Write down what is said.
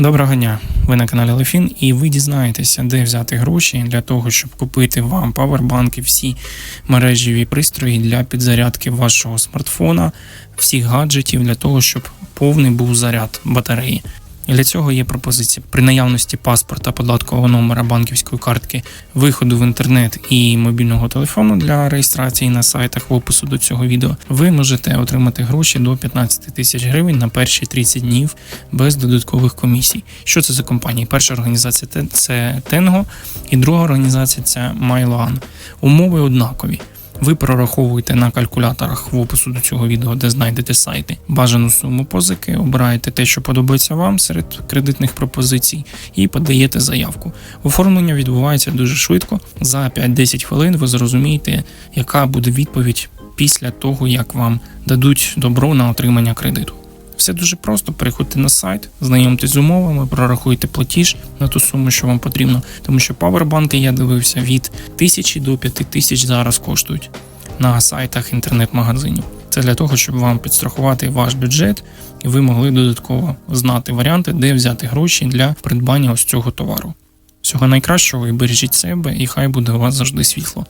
Доброго дня! Ви на каналі Лефін, і ви дізнаєтеся, де взяти гроші для того, щоб купити вам павербанки, всі мережеві пристрої для підзарядки вашого смартфона, всіх гаджетів для того, щоб повний був заряд батареї. І для цього є пропозиція при наявності паспорта, податкового номера банківської картки, виходу в інтернет і мобільного телефону для реєстрації на сайтах в опису до цього відео. Ви можете отримати гроші до 15 тисяч гривень на перші 30 днів без додаткових комісій. Що це за компанії? Перша організація це Tengo, і друга організація це MyLan. Умови однакові. Ви прораховуєте на калькуляторах в опису до цього відео, де знайдете сайти, бажану суму позики, обираєте те, що подобається вам серед кредитних пропозицій, і подаєте заявку. Оформлення відбувається дуже швидко. За 5-10 хвилин ви зрозумієте, яка буде відповідь після того, як вам дадуть добро на отримання кредиту. Все дуже просто. Переходьте на сайт, знайомтесь з умовами, прорахуйте платіж на ту суму, що вам потрібно. Тому що павербанки я дивився від тисячі до п'яти тисяч зараз коштують на сайтах інтернет-магазинів. Це для того, щоб вам підстрахувати ваш бюджет, і ви могли додатково знати варіанти, де взяти гроші для придбання ось цього товару. Всього найкращого і бережіть себе, і хай буде у вас завжди світло.